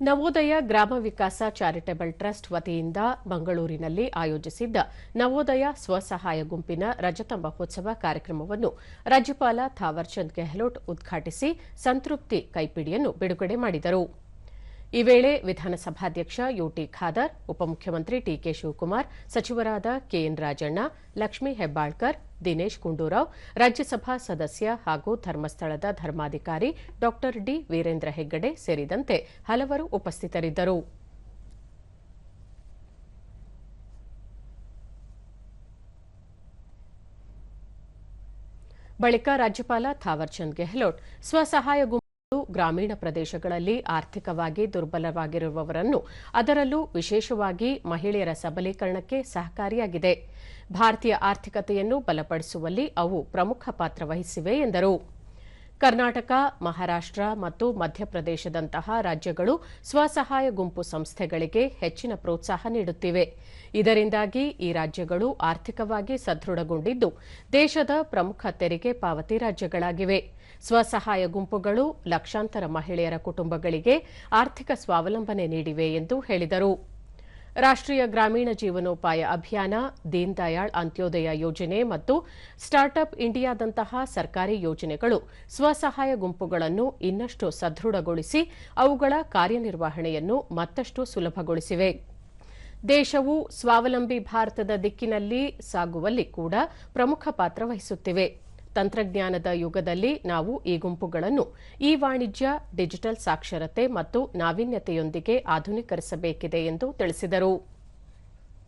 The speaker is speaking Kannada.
ನವೋದಯ ಗ್ರಾಮ ವಿಕಾಸ ಚಾರಿಟಬಲ್ ಟ್ರಸ್ಟ್ ವತಿಯಿಂದ ಮಂಗಳೂರಿನಲ್ಲಿ ಆಯೋಜಿಸಿದ್ದ ನವೋದಯ ಸ್ವಸಹಾಯ ಗುಂಪಿನ ರಜತ ಮಹೋತ್ಸವ ಕಾರ್ಯಕ್ರಮವನ್ನು ರಾಜ್ಯಪಾಲ ಥಾವರ್ಚಂದ್ ಗೆಹ್ಲೋಟ್ ಉದ್ಘಾಟಿಸಿ ಸಂತೃಪ್ತಿ ಕೈಪಿಡಿಯನ್ನು ಬಿಡುಗಡೆ ಮಾಡಿದರು. ಈ ವೇಳೆ ವಿಧಾನಸಭಾಧ್ಯಕ್ಷ ಯುಟಿ ಖಾದರ್, ಉಪಮುಖ್ಯಮಂತ್ರಿ ಟಿಕೆ ಶಿವಕುಮಾರ್, ಸಚಿವರಾದ ಕೆಎನ್ ರಾಜಣ್ಣ, ಲಕ್ಷ್ಮೀ ಹೆಬ್ಬಾಳ್ಕರ್, ದಿನೇಶ್ ಗುಂಡೂರಾವ್, ರಾಜ್ಯಸಭಾ ಸದಸ್ಯ ಹಾಗೂ ಧರ್ಮಸ್ಥಳದ ಧರ್ಮಾಧಿಕಾರಿ ಡಾ ಡಿ. ವೀರೇಂದ್ರ ಹೆಗ್ಗಡೆ ಸೇರಿದಂತೆ ಹಲವರು ಉಪಸ್ಥಿತರಿದ್ದರು. ಬಳಿಕ ರಾಜ್ಯಪಾಲ ಥಾವರ್ಚಂದ್ ಗೆಹ್ಲೋಟ್, ಸ್ವಸಹಾಯ ಗ್ರಾಮೀಣ ಪ್ರದೇಶಗಳಲ್ಲಿ ಆರ್ಥಿಕವಾಗಿ ದುರ್ಬಲವಾಗಿರುವವರನ್ನು ಅದರಲ್ಲೂ ವಿಶೇಷವಾಗಿ ಮಹಿಳೆಯರ ಸಬಲೀಕರಣಕ್ಕೆ ಸಹಕಾರಿಯಾಗಿದೆ. ಭಾರತೀಯ ಆರ್ಥಿಕತೆಯನ್ನು ಬಲಪಡಿಸುವಲ್ಲಿ ಅವು ಪ್ರಮುಖ ಪಾತ್ರ ವಹಿಸಿವೆ ಎಂದರು. ಕರ್ನಾಟಕ, ಮಹಾರಾಷ್ಟ್ರ ಮತ್ತು ಮಧ್ಯಪ್ರದೇಶದಂತಹ ರಾಜ್ಯಗಳು ಸ್ವಸಹಾಯ ಗುಂಪು ಸಂಸ್ಥೆಗಳಿಗೆ ಹೆಚ್ಚಿನ ಪ್ರೋತ್ಸಾಹ ನೀಡುತ್ತಿವೆ. ಇದರಿಂದಾಗಿ ಈ ರಾಜ್ಯಗಳು ಆರ್ಥಿಕವಾಗಿ ಸದೃಢಗೊಂಡಿದ್ದು ದೇಶದ ಪ್ರಮುಖ ತೆರಿಗೆ ಪಾವತಿ ರಾಜ್ಯಗಳಾಗಿವೆ. ಸ್ವಸಹಾಯ ಗುಂಪುಗಳು ಲಕ್ಷಾಂತರ ಮಹಿಳೆಯರ ಕುಟುಂಬಗಳಿಗೆ ಆರ್ಥಿಕ ಸ್ವಾವಲಂಬನೆ ನೀಡಿವೆ ಎಂದು ಹೇಳಿದರು. ರಾಷ್ಟ್ರೀಯ ಗ್ರಾಮೀಣ ಜೀವನೋಪಾಯ ಅಭಿಯಾನ ದೀನ್ ದಯಾಳ್ ಅಂತ್ಯೋದಯ ಯೋಜನೆ ಮತ್ತು ಸ್ಟಾರ್ಟ್ಅಪ್ ಇಂಡಿಯಾದಂತಹ ಸರ್ಕಾರಿ ಯೋಜನೆಗಳು ಸ್ವಸಹಾಯ ಗುಂಪುಗಳನ್ನು ಇನ್ನಷ್ಟು ಸದೃಢಗೊಳಿಸಿ ಅವುಗಳ ಕಾರ್ಯನಿರ್ವಹಣೆಯನ್ನು ಮತ್ತಷ್ಟು ಸುಲಭಗೊಳಿಸಿವೆ. ದೇಶವು ಸ್ವಾವಲಂಬಿ ಭಾರತದ ದಿಕ್ಕಿನಲ್ಲಿ ಸಾಗುವಲ್ಲಿ ಕೂಡ ಪ್ರಮುಖ ಪಾತ್ರ ವಹಿಸುತ್ತಿವೆ. ತಂತ್ರಜ್ಞಾನದ ಯುಗದಲ್ಲಿ ನಾವು ಈ ಗುಂಪುಗಳನ್ನು ಇ ವಾಣಿಜ್ಯ ಡಿಜಿಟಲ್ ಸಾಕ್ಷರತೆ ಮತ್ತು ನಾವೀನ್ಯತೆಯೊಂದಿಗೆ ಆಧುನೀಕರಿಸಬೇಕಿದೆ ಎಂದು ತಿಳಿಸಿದರು.